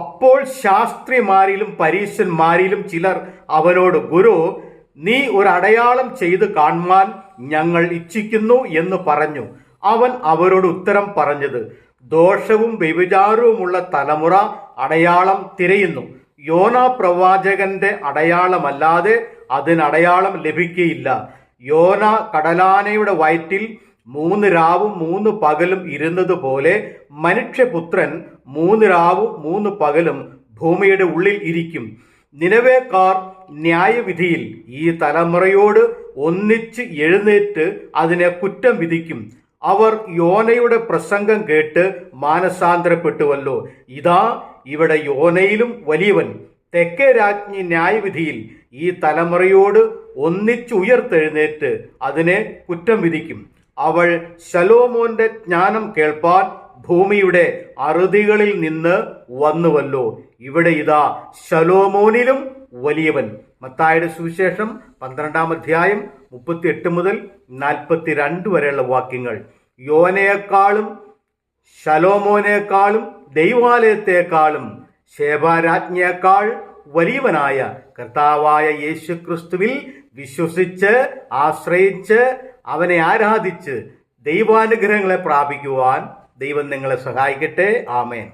അപ്പോൾ ശാസ്ത്രിമാരിലും പരീശന്മാരിലും ചിലർ അവനോട് ഗുരു നീ ഒരു അടയാളം ചെയ്ത് കാണുവാൻ ഞങ്ങൾ ഇച്ഛിക്കുന്നു എന്ന് പറഞ്ഞു. അവൻ അവരോട് ഉത്തരം പറഞ്ഞത് ദോഷവും വ്യഭിചാരവുമുള്ള തലമുറ അടയാളം തിരയുന്നു. യോന പ്രവാചകന്റെ അടയാളമല്ലാതെ അതിന് അടയാളം ലഭിക്കുകയില്ല യോന കടലാനയുടെ വയറ്റിൽ മൂന്ന് രാവും മൂന്ന് പകലും ഇരുന്നതുപോലെ മനുഷ്യപുത്രൻ മൂന്ന് രാവും മൂന്ന് പകലും ഭൂമിയുടെ ഉള്ളിൽ ഇരിക്കും. നിലവേക്കാർ ന്യായവിധിയിൽ ഈ തലമുറയോട് ഒന്നിച്ച് എഴുന്നേറ്റ് അതിനെ കുറ്റം വിധിക്കും. അവർ യോനയുടെ പ്രസംഗം കേട്ട് മാനസാന്തരപ്പെട്ടുവല്ലോ. ഇതാ ഇവിടെ യോനയിലും വലിയവൻ. തെക്കേ രാജ്ഞി ന്യായവിധിയിൽ ഈ തലമുറയോട് ഒന്നിച്ചുയർത്തെഴുന്നേറ്റ് അതിനെ കുറ്റം വിധിക്കും. അവൾ ശലോമോന്റെ ജ്ഞാനം കേൾപ്പാൻ ഭൂമിയുടെ അറുതികളിൽ നിന്ന് വന്നുവല്ലോ. ഇവിടെ ഇതാ ശലോമോനിലും വലിയവൻ. മത്തായുടെ സുവിശേഷം പന്ത്രണ്ടാം അധ്യായം മുപ്പത്തി എട്ട് മുതൽ നാൽപ്പത്തിരണ്ട് വരെയുള്ള വാക്യങ്ങൾ. യോനയെക്കാളും ശലോമോനേക്കാളും ദൈവാലയത്തെക്കാളും ശേഭാരാജ്ഞയേക്കാൾ വലിയവനായ കർത്താവായ യേശുക്രിസ്തുവിൽ വിശ്വസിച്ച് ആശ്രയിച്ച് അവനെ ആരാധിച്ച് ദൈവാനുഗ്രഹങ്ങളെ പ്രാപിക്കുവാൻ ദൈവം നിങ്ങളെ സഹായിക്കട്ടെ. ആമേൻ.